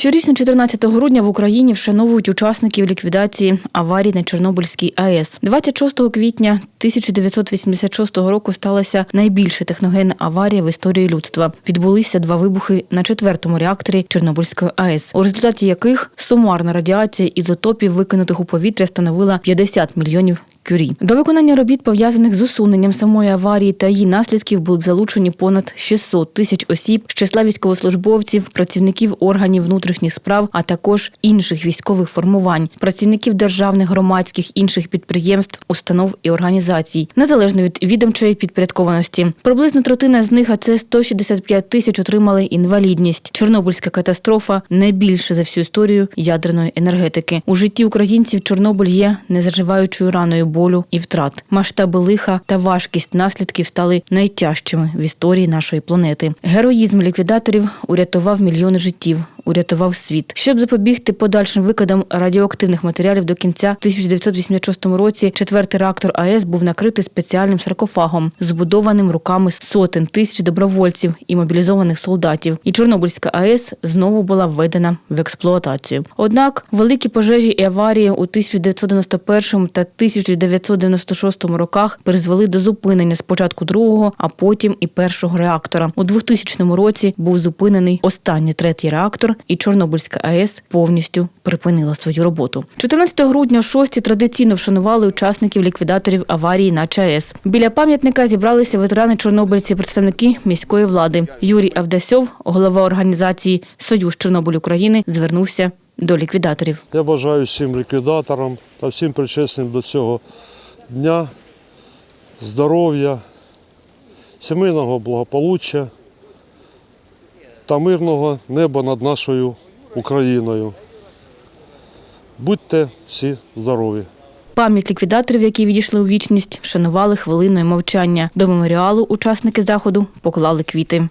Щорічно 14 грудня в Україні вшановують учасників ліквідації аварії на Чорнобильській АЕС. 26 квітня 1986 року сталася найбільша техногенна аварія в історії людства. Відбулися два вибухи на четвертому реакторі Чорнобильської АЕС, у результаті яких сумарна радіація ізотопів, викинутих у повітря, становила 50 мільйонів Кюрі. До виконання робіт, пов'язаних з усуненням самої аварії та її наслідків, були залучені понад 600 тисяч осіб з числа військовослужбовців, працівників органів внутрішніх справ, а також інших військових формувань, працівників державних, громадських, інших підприємств, установ і організацій, незалежно від відомчої підпорядкованості. Приблизно третина з них, а це 165 тисяч, отримали інвалідність. Чорнобильська катастрофа найбільша за всю історію ядерної енергетики. У житті українців Чорнобиль є незаживаючою раною болю і втрат. Масштаби лиха та важкість наслідків стали найтяжчими в історії нашої планети. Героїзм ліквідаторів урятував мільйони життів. Урятував світ, щоб запобігти подальшим викидам радіоактивних матеріалів до кінця 1986 році. Четвертий реактор АЕС був накритий спеціальним саркофагом, збудованим руками сотень тисяч добровольців і мобілізованих солдатів. І Чорнобильська АЕС знову була введена в експлуатацію. Однак великі пожежі і аварії у 1991 та 1996 роках призвели до зупинення спочатку другого, а потім і першого реактора. У 2000 році був зупинений останній третій реактор, і Чорнобильська АЕС повністю припинила свою роботу. 14 грудня шості традиційно вшанували учасників ліквідаторів аварії на ЧАЕС. Біля пам'ятника зібралися ветерани чорнобильці, представники міської влади. Юрій Авдасьов, голова організації Союз Чорнобиль України, звернувся до ліквідаторів. Я бажаю всім ліквідаторам та всім причесним до цього дня здоров'я, сімейного благополуччя та мирного неба над нашою Україною. Будьте всі здорові! Пам'ять ліквідаторів, які відійшли у вічність, вшанували хвилиною мовчання. До меморіалу учасники заходу поклали квіти.